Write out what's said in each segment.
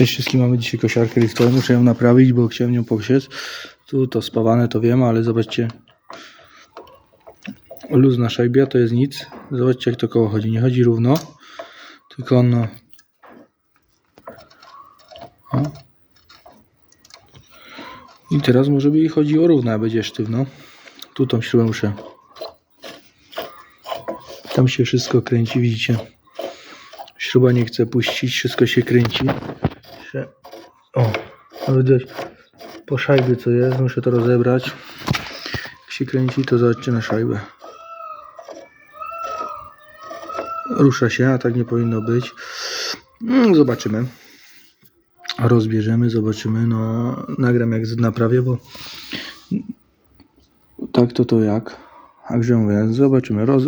Cześć wszystkim, mamy dzisiaj kosiarkę liftową, muszę ją naprawić, bo chciałem nią pokosić. Tu to spawane to wiem, ale zobaczcie. Luz na szajbie to jest nic. Zobaczcie jak to koło chodzi. Nie chodzi równo, tylko ono... O. I teraz może by jej chodziło równo, a będzie sztywno. Tu tą śrubę muszę... Tam się wszystko kręci, widzicie. Śruba nie chce puścić, wszystko się kręci. Się... O, nawet widać po szajbie co jest, muszę to rozebrać. Jak się kręci, to zobaczcie na szajbę. Rusza się, a tak nie powinno być. Mm, Zobaczymy. Rozbierzemy, zobaczymy. No, nagram jak naprawię, bo tak to to jak. Także mówię, zobaczymy. Roz...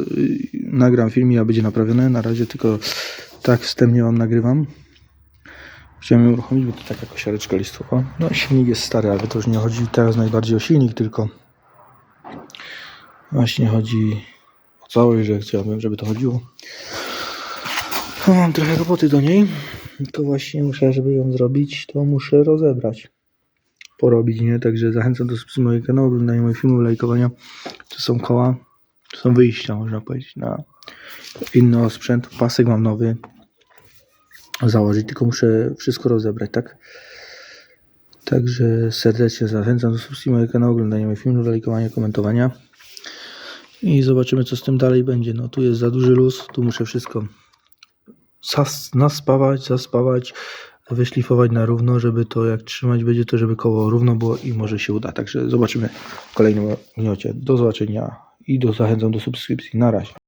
Nagram film ja będzie naprawione. Na razie tylko tak wstępnie wam nagrywam. Chciałem ją uruchomić, bo to taka kosiareczka listowa. No silnik jest stary, ale to już nie chodzi teraz najbardziej o silnik, tylko właśnie chodzi o całość, że chciałbym, żeby to chodziło. No, mam trochę roboty do niej, tylko właśnie muszę, żeby ją zrobić, to muszę rozebrać. Porobić, nie? Także zachęcam do subskrypcji mojego kanału, oglądania moich filmów, lajkowania. To są koła, to są wyjścia, można powiedzieć, na inny sprzęt. Pasek mam nowy, założyć, tylko muszę wszystko rozebrać, tak? Także serdecznie zachęcam do subskrypcji mojego kanału, oglądania moich filmów, lajkowania, komentowania. I zobaczymy, co z tym dalej będzie. No tu jest za duży luz, tu muszę wszystko zas- naspawać, zaspawać, wyszlifować na równo, żeby to jak trzymać będzie, to żeby koło równo było i może się uda. Także zobaczymy w kolejnym minucie. Do zobaczenia i do zachęcam do subskrypcji. Na razie.